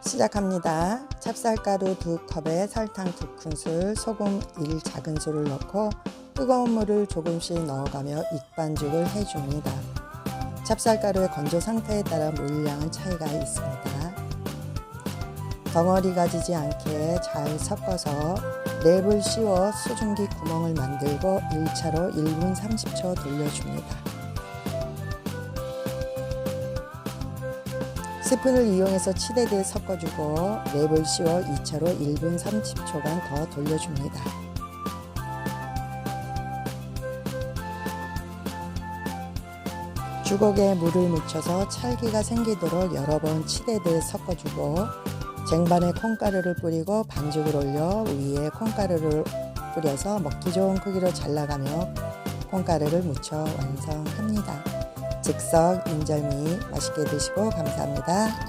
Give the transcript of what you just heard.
시작합니다. 찹쌀가루 2컵에 설탕 2큰술, 소금 1 작은술을 넣고 뜨거운 물을 조금씩 넣어가며 익반죽을 해줍니다. 찹쌀가루의 건조 상태에 따라 물량은 차이가 있습니다. 덩어리가 지지 않게 잘 섞어서 랩을 씌워 수증기 구멍을 만들고 1차로 1분 30초 돌려줍니다. 스푼을 이용해서 치대듯 섞어주고 랩을 씌워 2차로 1분 30초간 더 돌려줍니다. 주걱에 물을 묻혀서 찰기가 생기도록 여러 번 치대듯 섞어주고 쟁반에 콩가루를 뿌리고 반죽을 올려 위에 콩가루를 뿌려서 먹기 좋은 크기로 잘라가며 콩가루를 묻혀 완성합니다. 즉석 인절미 맛있게 드시고 감사합니다.